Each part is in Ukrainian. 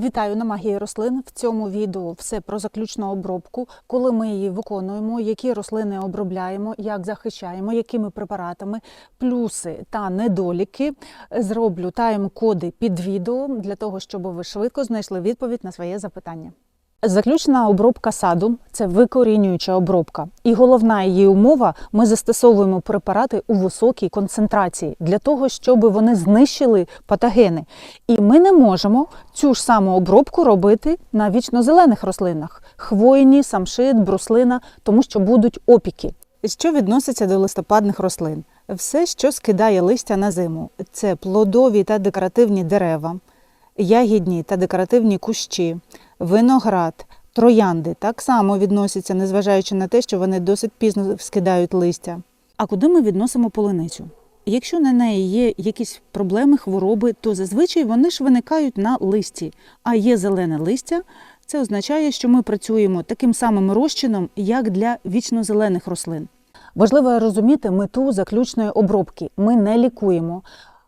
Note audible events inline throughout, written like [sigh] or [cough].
Вітаю на магії рослин. В цьому відео все про заключну обробку, коли ми її виконуємо, які рослини обробляємо, як захищаємо, якими препаратами, плюси та недоліки. Зроблю тайм-коди під відео для того, щоб ви швидко знайшли відповідь на своє запитання. Заключна обробка саду це викорінююча обробка, і головна її умова ми застосовуємо препарати у високій концентрації для того, щоб вони знищили патогени. І ми не можемо цю ж саму обробку робити на вічнозелених рослинах: хвойні, самшит, бруслина, тому що будуть опіки. Що відноситься до листопадних рослин? Все, що скидає листя на зиму, це плодові та декоративні дерева, ягідні та декоративні кущі, виноград, троянди так само відносяться, незважаючи на те, що вони досить пізно скидають листя. А куди ми відносимо полуницю? Якщо на неї є якісь проблеми, хвороби, то зазвичай вони ж виникають на листі. А є зелене листя, це означає, що ми працюємо таким самим розчином, як для вічнозелених рослин. Важливо розуміти мету заключної обробки. Ми не лікуємо,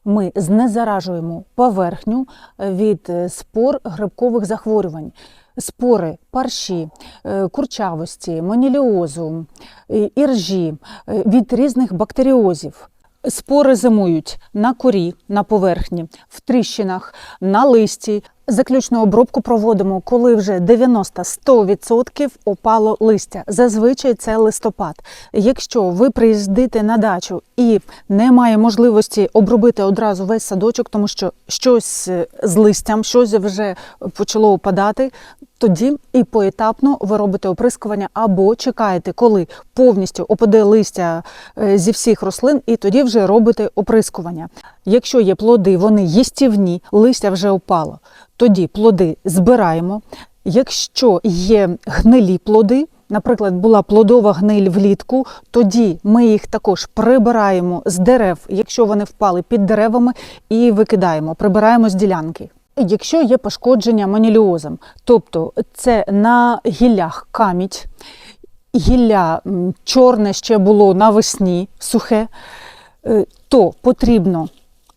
ми знезаражуємо поверхню від е, спор грибкових захворювань. Спори парші, е, курчавості, моніліозу, е, іржі е, від різних бактеріозів. Спори зимують на корі, на поверхні, в тріщинах, на листі. Заключну обробку проводимо, коли вже 90-100% опало листя. Зазвичай це листопад. Якщо ви приїздите на дачу і немає можливості обробити одразу весь садочок, тому що щось е, з листям, щось вже почало опадати, тоді і поетапно ви робите оприскування або чекаєте, коли повністю опаде листя е, зі всіх рослин, і тоді вже робите оприскування. Якщо є плоди, вони їстівні, листя вже опало, тоді плоди збираємо. Якщо є гнилі плоди, наприклад, була плодова гниль влітку, тоді ми їх також прибираємо з дерев, якщо вони впали під деревами, і викидаємо, прибираємо з ділянки. Якщо є пошкодження маніліозом, тобто це на гіллях камідь, гілля чорне ще було навесні, сухе, е, то потрібно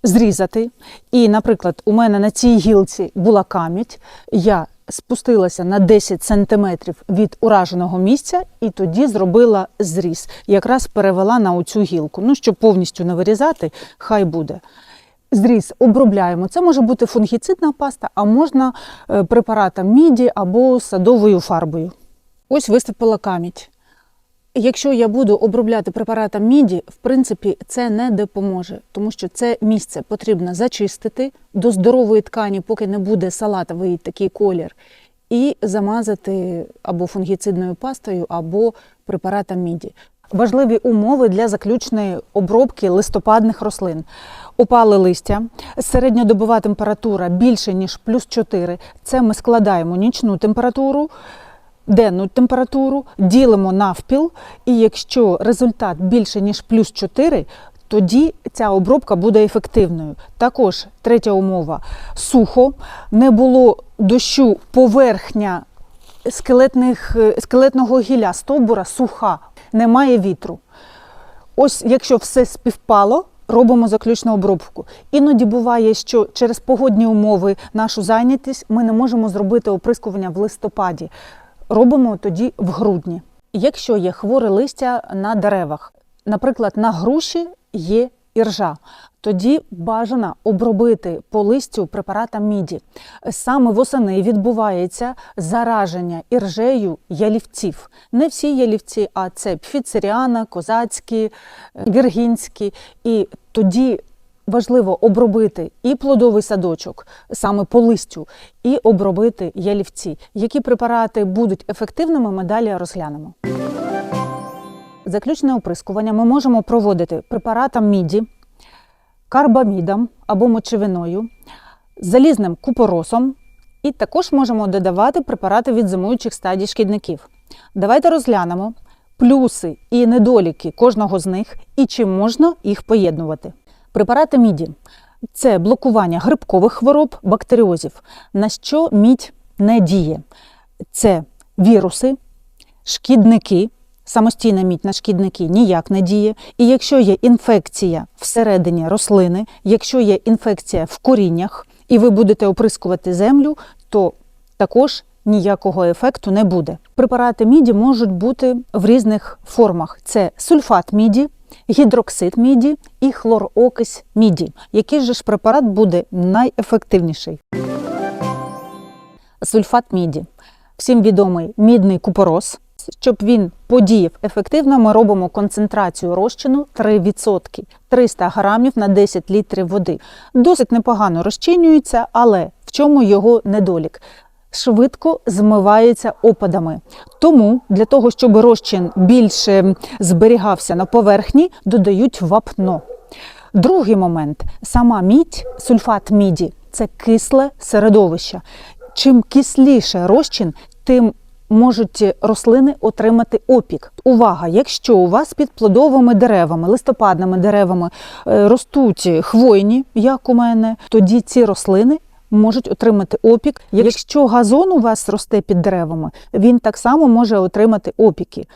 зрізати. І, наприклад, у мене на цій гілці була камідь, я спустилася на 10 сантиметрів від ураженого місця і тоді зробила зріз. Якраз перевела на оцю гілку. Ну, щоб повністю не вирізати, хай буде. Зріз обробляємо. Це може бути фунгіцидна паста, а можна е, препаратом міді або садовою фарбою. Ось виступила камідь. Якщо я буду обробляти препаратом міді, в принципі, це не допоможе, тому що це місце потрібно зачистити до здорової ткані, поки не буде салатовий такий колір, і замазати або фунгіцидною пастою, або препаратом міді. Важливі умови для заключної обробки листопадних рослин. Опали листя, середньодобова температура більше, ніж плюс 4. Це ми складаємо нічну температуру, денну температуру, ділимо навпіл, і якщо результат більше, ніж плюс 4, тоді ця обробка буде ефективною. Також третя умова сухо, не було дощу, поверхня скелетних, е, скелетного гілля стовбура суха, немає вітру. Ось якщо все співпало, робимо заключну обробку. Іноді буває, що через погодні умови нашу зайнятість ми не можемо зробити оприскування в листопаді. Робимо тоді в грудні. Якщо є хворе листя на деревах, наприклад, на груші є іржа, тоді бажано обробити по листю препаратом міді. Саме восени відбувається зараження іржею ялівців. Не всі ялівці, а це пфіцеріана, козацькі, віргінські. І тоді важливо обробити і плодовий садочок саме по листю, і обробити ялівці. Які препарати будуть ефективними, ми далі розглянемо. Заключне оприскування ми можемо проводити препаратом міді, карбамідом або мочевиною, залізним купоросом, і також можемо додавати препарати від зимуючих стадій шкідників. Давайте розглянемо плюси і недоліки кожного з них і чи можна їх поєднувати. Препарати міді це блокування грибкових хвороб, бактеріозів. На що мідь не діє? Це віруси, шкідники. Самостійна мідь на шкідники ніяк не діє. І якщо є інфекція всередині рослини, якщо є інфекція в коріннях, і ви будете оприскувати землю, то також ніякого ефекту не буде. Препарати міді можуть бути в різних формах: це сульфат міді, гідроксид міді і хлорокись міді. Який же ж препарат буде найефективніший? Сульфат міді. Всім відомий мідний купорос. Щоб він подіяв ефективно, ми робимо концентрацію розчину 3%, 300 грамів на 10 літрів води. Досить непогано розчинюється, але в чому його недолік? Швидко змивається опадами. Тому для того, щоб розчин більше зберігався на поверхні, додають вапно. Другий момент сама мідь, сульфат міді це кисле середовище. Чим кисліше розчин, тим можуть рослини отримати опік. Увага! Якщо у вас під плодовими деревами, листопадними деревами е, ростуть хвойні, як у мене, тоді ці рослини. Можуть отримати опік. Якщо газон у вас росте під деревами, він так само може отримати опіки.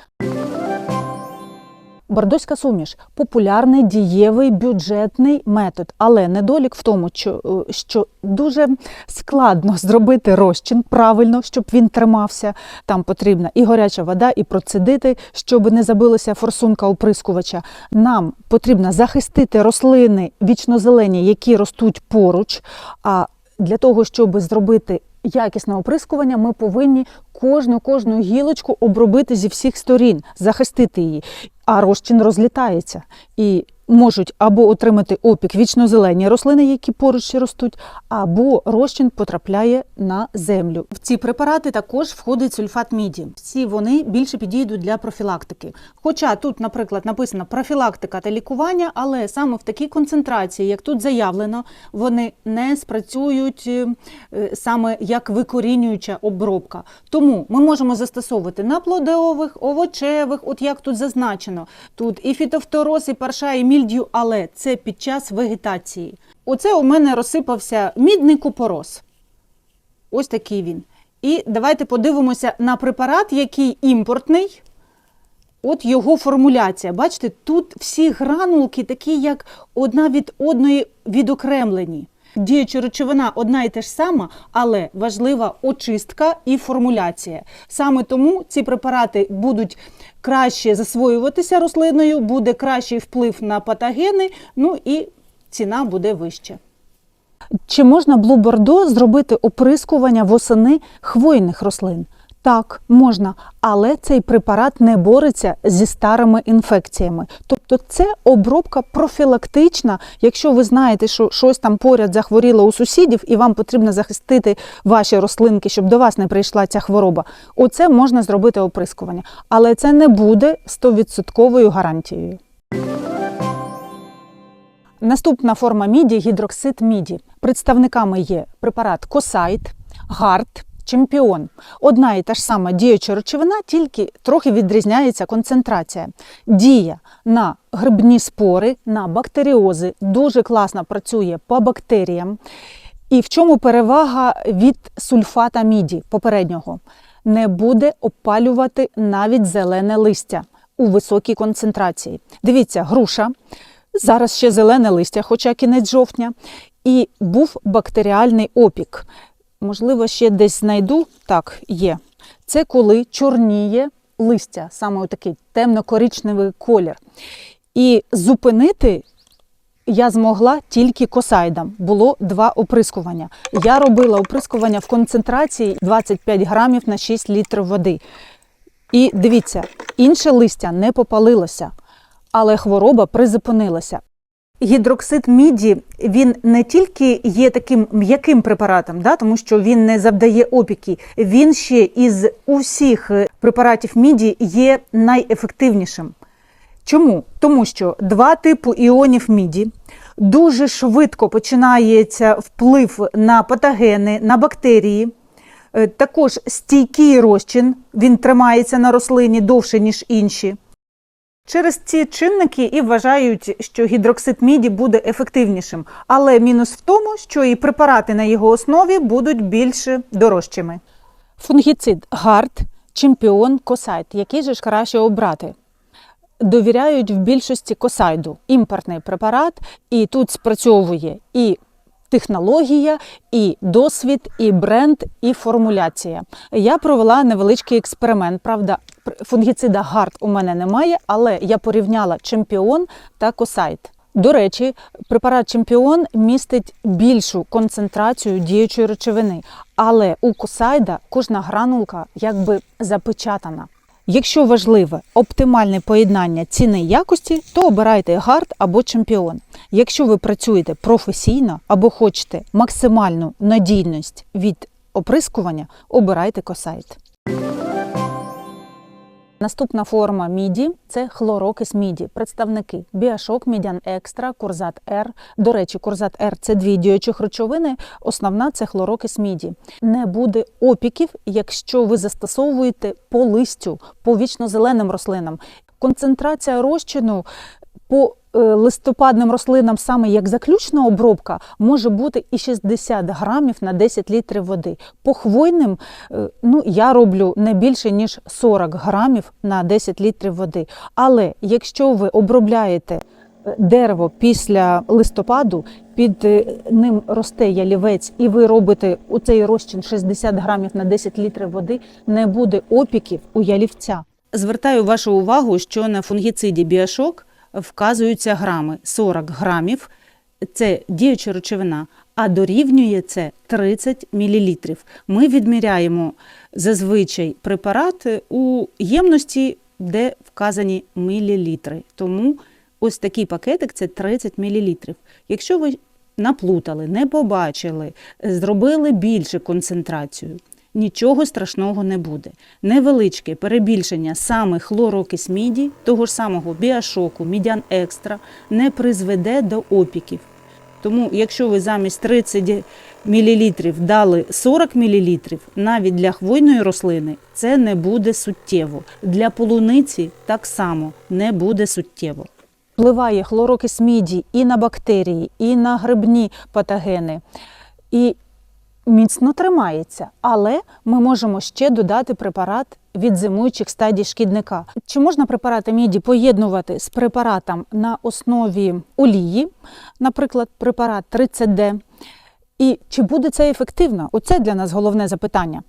Бордоська суміш популярний дієвий бюджетний метод, але недолік в тому, що, е, що дуже складно [laughs] зробити розчин правильно, щоб він тримався. Там потрібна і гаряча вода, і процедити, щоб не забилася форсунка оприскувача. Нам потрібно захистити рослини вічнозелені, які ростуть поруч. А для того, щоб зробити якісне оприскування, ми повинні кожну кожну гілочку обробити зі всіх сторін, захистити її. А розчин розлітається і можуть або отримати опік вічнозелені рослини, які поруч ростуть, або розчин потрапляє на землю. В ці препарати також входить сульфат міді. Всі вони більше підійдуть для профілактики. Хоча тут, наприклад, написано профілактика та лікування, але саме в такій концентрації, як тут заявлено, вони не спрацюють е, е, саме як викорінююча обробка. Тому ми можемо застосовувати на плодових, овочевих, от як тут зазначено. Тут і фітофтороз, і парша, і мільдю, але це під час вегетації. Оце у мене розсипався мідний купорос. Ось такий він. І давайте подивимося на препарат, який імпортний. От його формуляція. Бачите, тут всі гранулки такі, як одна від одної відокремлені. Діюча речовина одна і те ж сама, але важлива очистка і формуляція. Саме тому ці препарати будуть краще засвоюватися рослиною, буде кращий вплив на патогени, ну і ціна буде вища. Чи можна Bordeaux зробити оприскування восени хвойних рослин? Так, можна, але цей препарат не бореться зі старими інфекціями. Тобто це обробка профілактична. Якщо ви знаєте, що щось там поряд захворіло у сусідів, і вам потрібно захистити ваші рослинки, щоб до вас не прийшла ця хвороба, оце можна зробити оприскування. Але це не буде 100% гарантією. Наступна форма міді гідроксид міді. Представниками є препарат Косайт, Гард, Чемпіон. Одна і та ж сама діюча речовина, тільки трохи відрізняється концентрація. Дія на грибні спори, на бактеріози, дуже класно працює по бактеріям. І в чому перевага від сульфата міді попереднього? Не буде опалювати навіть зелене листя у високій концентрації. Дивіться, груша. Зараз ще зелене листя, хоча кінець жовтня, і був бактеріальний опік. Можливо, ще десь знайду. Так, є. Це коли чорніє листя, саме такий темно-коричневий колір. І зупинити я змогла тільки косайдом. Було два оприскування. Я робила оприскування в концентрації 25 грамів на 6 літрів води. І дивіться, інше листя не попалилося але хвороба призупинилася. Гідроксид міді він не тільки є таким м'яким препаратом, да, тому що він не завдає опіки, він ще із усіх препаратів міді є найефективнішим. Чому? Тому що два типи іонів міді дуже швидко починається вплив на патогени, на бактерії. Е, Також стійкий розчин, він тримається на рослині довше, ніж інші. Через ці чинники і вважають, що гідроксид міді буде ефективнішим, але мінус в тому, що і препарати на його основі будуть більш дорожчими. Фунгіцид гард, чемпіон, косайд. Який же ж краще обрати? Довіряють в більшості косайду, імпортний препарат, і тут спрацьовує і технологія, і досвід, і бренд, і формуляція. Я провела невеличкий експеримент. Правда, пр- фунгіцида гард у мене немає, але я порівняла чемпіон та косайт. До речі, препарат чемпіон містить більшу концентрацію діючої речовини, але у косайда кожна гранулка якби запечатана. Якщо важливе оптимальне поєднання ціни і якості, то обирайте гард або чемпіон. Якщо ви працюєте професійно або хочете максимальну надійність від оприскування, обирайте косайт. Наступна форма міді це хлорокис міді. Представники біашок, мідян екстра, курзат Р. До речі, курзат Р це дві діючих речовини. Основна це хлорокис міді. Не буде опіків, якщо ви застосовуєте по листю, по вічно-зеленим рослинам. Концентрація розчину по е, листопадним рослинам, саме як заключна обробка, може бути і 60 грамів на 10 літрів води. По хвойним е, ну, я роблю не більше, ніж 40 грамів на 10 літрів води. Але якщо ви обробляєте е, дерево після листопаду, під ним росте ялівець, і ви робите у цей розчин 60 грамів на 10 літрів води, не буде опіків у ялівця. Звертаю вашу увагу, що на фунгіциді біашок вказуються грами 40 грамів. Це діюча речовина, а дорівнює це 30 мл. Ми відміряємо зазвичай препарат у ємності, де вказані мілілітри. Тому ось такий пакетик це 30 мл. Якщо ви наплутали, не побачили, зробили більше концентрацію, нічого страшного не буде. Невеличке перебільшення саме хлорокис міді, того ж самого біашоку, мідян екстра, не призведе до опіків. Тому, якщо ви замість 30 мл дали 40 мл, навіть для хвойної рослини це не буде суттєво. Для полуниці так само не буде суттєво. Впливає хлорокис міді і на бактерії, і на грибні патогени. І міцно тримається, але ми можемо ще додати препарат від зимуючих стадій шкідника. Чи можна препарати міді поєднувати з препаратом на основі олії, наприклад, препарат 30D? І чи буде це ефективно? Оце для нас головне запитання.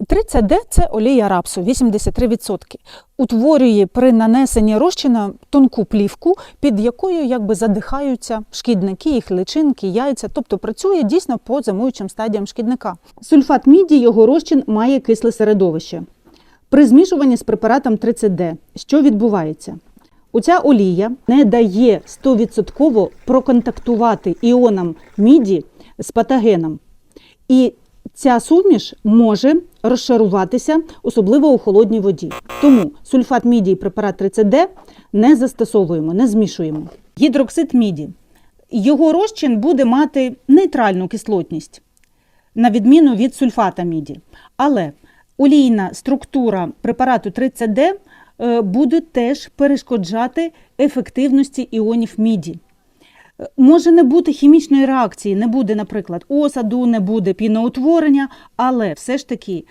30D – це олія рапсу, 83%. Утворює при нанесенні розчина тонку плівку, під якою якби задихаються шкідники, їх личинки, яйця, тобто працює дійсно по зимуючим стадіям шкідника. Сульфат міді, його розчин має кисле середовище. При змішуванні з препаратом 30D, що відбувається? Оця олія не дає 100% проконтактувати іонам міді з патогеном. І ця суміш може розшаруватися, особливо у холодній воді. Тому сульфат міді і препарат 30D не застосовуємо, не змішуємо. Гідроксид міді. Його розчин буде мати нейтральну кислотність, на відміну від сульфата міді. Але олійна структура препарату 30D е, буде теж перешкоджати ефективності іонів міді. Може не бути хімічної реакції, не буде, наприклад, осаду, не буде піноутворення, але все ж таки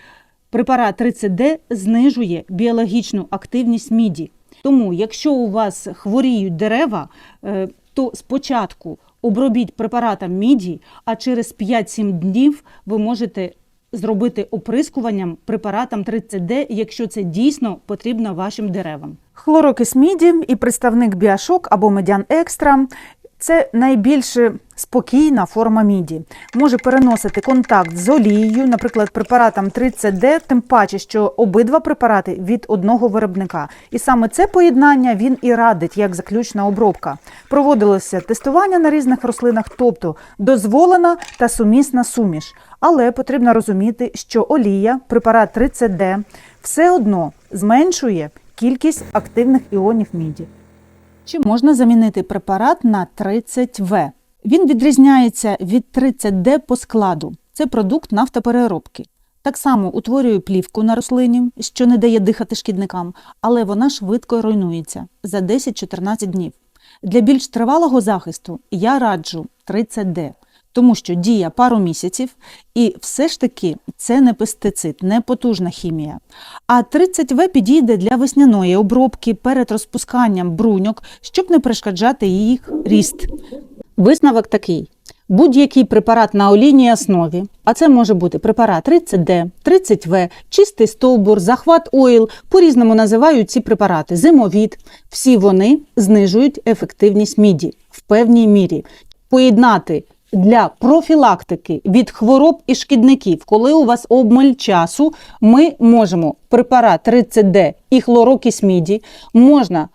препарат 30D знижує біологічну активність міді. Тому, якщо у вас хворіють дерева, е, то спочатку обробіть препаратом міді, а через 5-7 днів ви можете зробити оприскуванням препаратом 30D, якщо це дійсно потрібно вашим деревам. Хлорокис міді і представник біашок або медян екстра це найбільш спокійна форма міді. Може переносити контакт з олією, наприклад, препаратом 30D, тим паче, що обидва препарати від одного виробника. І саме це поєднання він і радить як заключна обробка. Проводилося тестування на різних рослинах, тобто дозволена та сумісна суміш. Але потрібно розуміти, що олія, препарат 30D, все одно зменшує кількість активних іонів міді. Чи можна замінити препарат на 30В? Він відрізняється від 30D по складу. Це продукт нафтопереробки. Так само утворює плівку на рослині, що не дає дихати шкідникам, але вона швидко руйнується за 10-14 днів. Для більш тривалого захисту я раджу 30D, тому що діє пару місяців, і все ж таки це не пестицид, не потужна хімія. А 30В підійде для весняної обробки перед розпусканням бруньок, щоб не перешкоджати їх ріст. Висновок такий: Будь-який препарат на олійній основі, а це може бути препарат 30D, 30В, чистий стовбур, захват ойл, по-різному називають ці препарати, зимовід. Всі вони знижують ефективність міді в певній мірі. Поєднати для профілактики від хвороб і шкідників, коли у вас обмаль часу, ми можемо препарат 30D і хлорокись міді, можна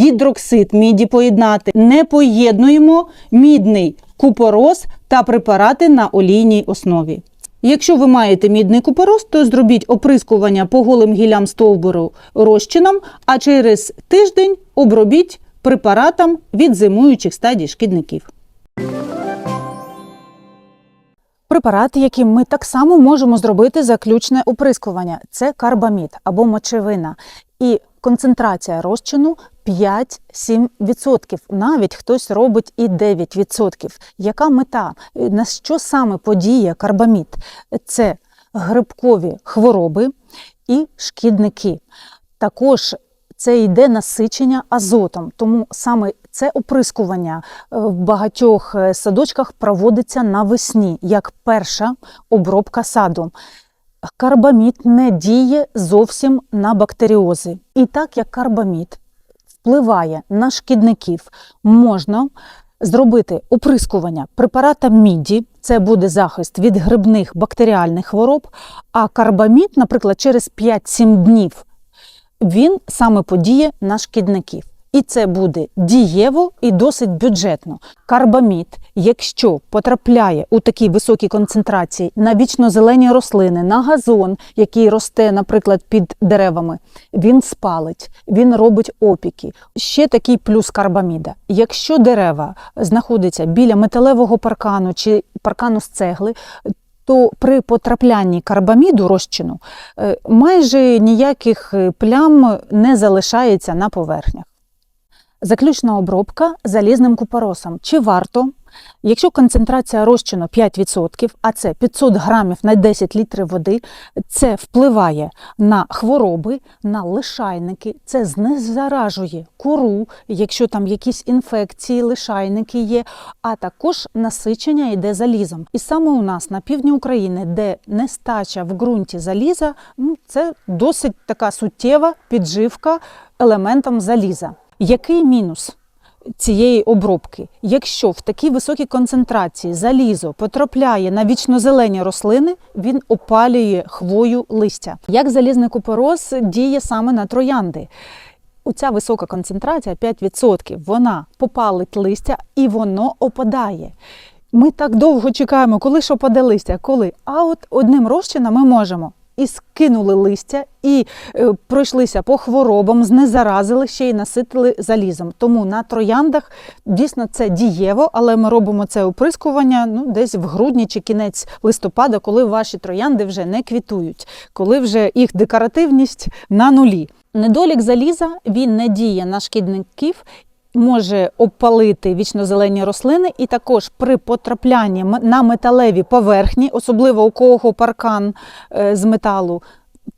гідроксид міді поєднати. Не поєднуємо мідний купорос та препарати на олійній основі. Якщо ви маєте мідний купорос, то зробіть оприскування по голим гілям стовбуру розчином, а через тиждень обробіть препаратом від зимуючих стадій шкідників. Препарати, яким ми так само можемо зробити заключне оприскування, це карбамід або мочевина. І концентрація розчину 5-7%. Навіть хтось робить і 9%. Яка мета? На що саме подіє карбамід? Це грибкові хвороби і шкідники. Також це йде насичення азотом, тому саме це оприскування е, в багатьох е, садочках проводиться навесні, як перша обробка саду. Карбамід не діє зовсім на бактеріози. І так як карбамід впливає на шкідників, можна зробити оприскування препарата міді, це буде захист від грибних бактеріальних хвороб, а карбамід, наприклад, через 5-7 днів він саме подіє на шкідників. І це буде дієво і досить бюджетно. Карбамід, якщо потрапляє у такі високі концентрації на вічно-зелені рослини, на газон, який росте, наприклад, під деревами, він спалить, він робить опіки. Ще такий плюс карбаміда. Якщо дерева знаходяться біля металевого паркану чи паркану з цегли, то при потраплянні карбаміду розчину е, майже ніяких плям не залишається на поверхнях. Заключна обробка залізним купоросом. Чи варто? Якщо концентрація розчину 5%, а це 500 грамів на 10 літрів води, це впливає на хвороби, на лишайники, це знезаражує кору, якщо там якісь інфекції, лишайники є, а також насичення йде залізом. І саме у нас на півдні України, де нестача в ґрунті заліза, ну, це досить така суттєва підживка елементом заліза. Який мінус? цієї обробки. Якщо в такій високій концентрації залізо потрапляє на вічнозелені рослини, він опалює хвою листя. Як залізний купорос діє саме на троянди? Оця висока концентрація 5%, вона попалить листя і воно опадає. Ми так довго чекаємо, коли ж опаде листя, коли. А от одним розчином ми можемо і скинули листя, і е, пройшлися по хворобам, знезаразили ще й наситили залізом. Тому на трояндах дійсно це дієво, але ми робимо це оприскування ну, десь в грудні чи кінець листопада, коли ваші троянди вже не квітують, коли вже їх декоративність на нулі. Недолік заліза він не діє на шкідників. Може обпалити вічнозелені рослини, і також при потраплянні на металеві поверхні, особливо у кого паркан е, з металу,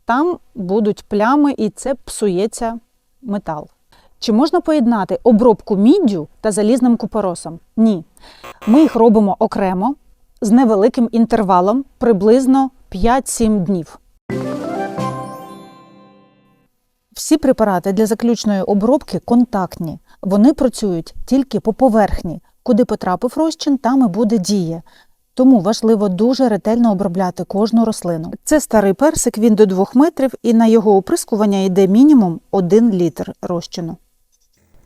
там будуть плями і це псується метал. Чи можна поєднати обробку міддю та залізним купоросом? Ні. Ми їх робимо окремо з невеликим інтервалом, приблизно 5-7 днів. Всі препарати для заключної обробки контактні. Вони працюють тільки по поверхні. Куди потрапив розчин, там і буде дія. Тому важливо дуже ретельно обробляти кожну рослину. Це старий персик, він до 2 метрів, і на його оприскування йде мінімум 1 літр розчину.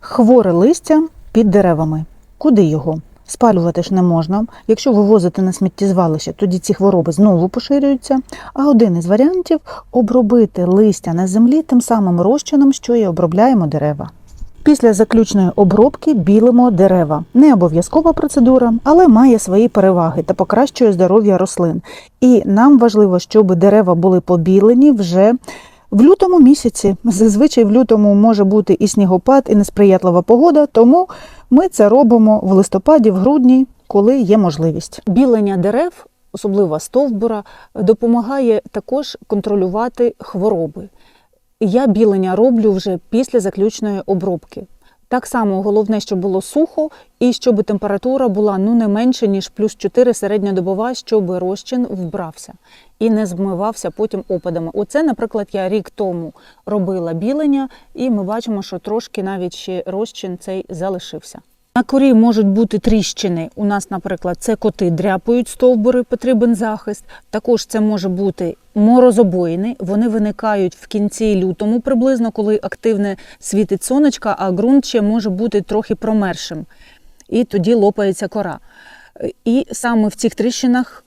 Хворе листя під деревами. Куди його? Спалювати ж не можна. Якщо вивозити на сміттєзвалище, тоді ці хвороби знову поширюються. А один із варіантів обробити листя на землі тим самим розчином, що і обробляємо дерева. Після заключної обробки білимо дерева. Не обов'язкова процедура, але має свої переваги та покращує здоров'я рослин. І нам важливо, щоб дерева були побілені вже в лютому місяці. Зазвичай в лютому може бути і снігопад, і несприятлива погода, тому ми це робимо в листопаді, в грудні, коли є можливість. Білення дерев, особливо стовбура, допомагає також контролювати хвороби. Я білення роблю вже після заключної обробки. Так само головне, щоб було сухо і щоб температура була ну не менше ніж плюс 4 середньодобова, щоб розчин вбрався і не змивався потім опадами. Оце, наприклад, я рік тому робила білення, і ми бачимо, що трошки навіть ще розчин цей залишився. На корі можуть бути тріщини. У нас, наприклад, це коти дряпають стовбури, потрібен захист. Також це може бути морозобоїни. Вони виникають в кінці лютому, приблизно, коли активне світить сонечка, а ґрунт ще може бути трохи промершим. І тоді лопається кора. І саме в цих тріщинах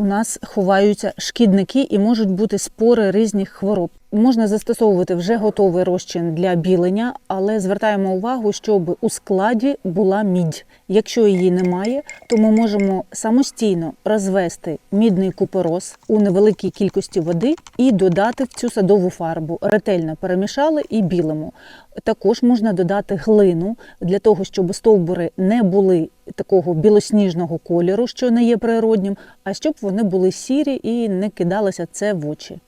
у нас ховаються шкідники і можуть бути спори різних хвороб. Можна застосовувати вже готовий розчин для білення, але звертаємо увагу, щоб у складі була мідь. Якщо її немає, то ми можемо самостійно розвести мідний купорос у невеликій кількості води і додати в цю садову фарбу. Ретельно перемішали і білимо. Також можна додати глину для того, щоб стовбури не були такого білосніжного кольору, що не є природнім, а щоб вони були сірі і не кидалося це в очі.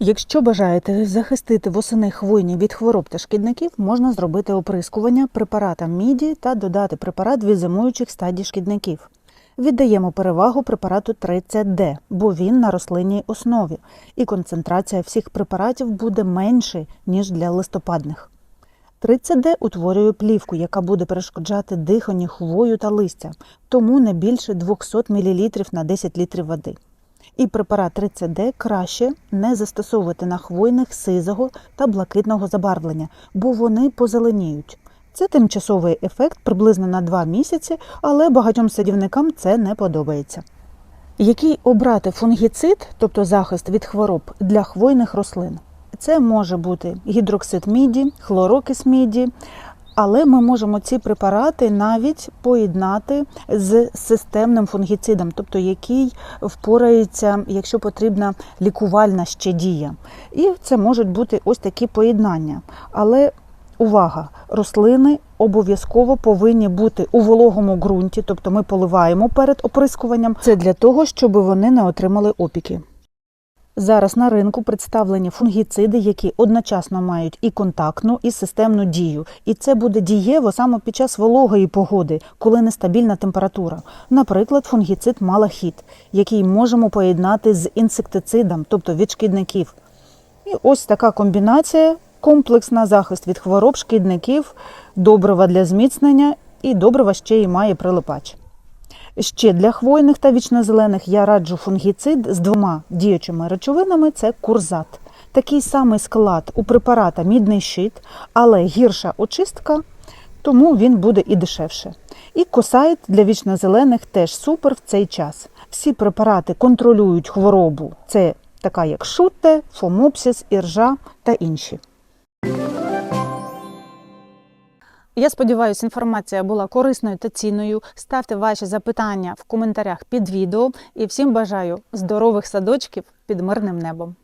Якщо бажаєте захистити восени хвойні від хвороб та шкідників, можна зробити оприскування препаратом міді та додати препарат від зимуючих стадій шкідників. Віддаємо перевагу препарату 30D, бо він на рослинній основі, і концентрація всіх препаратів буде менше, ніж для листопадних. 30D утворює плівку, яка буде перешкоджати диханню хвою та листя, тому не більше 200 мл на 10 літрів води. І препарат 30D краще не застосовувати на хвойних сизого та блакитного забарвлення, бо вони позеленіють. Це тимчасовий ефект приблизно на 2 місяці, але багатьом садівникам це не подобається. Який обрати фунгіцид, тобто захист від хвороб для хвойних рослин? Це може бути гідроксид міді, хлорокис міді, але ми можемо ці препарати навіть поєднати з системним фунгіцидом, тобто який впорається, якщо потрібна лікувальна ще дія. І це можуть бути ось такі поєднання. Але увага! Рослини обов'язково повинні бути у вологому ґрунті, тобто ми поливаємо перед оприскуванням. Це для того, щоб вони не отримали опіки. Зараз на ринку представлені фунгіциди, які одночасно мають і контактну, і системну дію. І це буде дієво саме під час вологої погоди, коли нестабільна температура. Наприклад, фунгіцид малахіт, який можемо поєднати з інсектицидом, тобто від шкідників. І ось така комбінація: комплексна захист від хвороб, шкідників, добрива для зміцнення і добрива ще й має прилипач. Ще для хвойних та вічнозелених я раджу фунгіцид з двома діючими речовинами це курзат. Такий самий склад у препарата мідний щит, але гірша очистка, тому він буде і дешевше. І косайт для вічнозелених теж супер в цей час. Всі препарати контролюють хворобу. Це така як шутте, фомопсіс, іржа та інші. Я сподіваюся, інформація була корисною та цінною. Ставте ваші запитання в коментарях під відео і всім бажаю здорових садочків під мирним небом.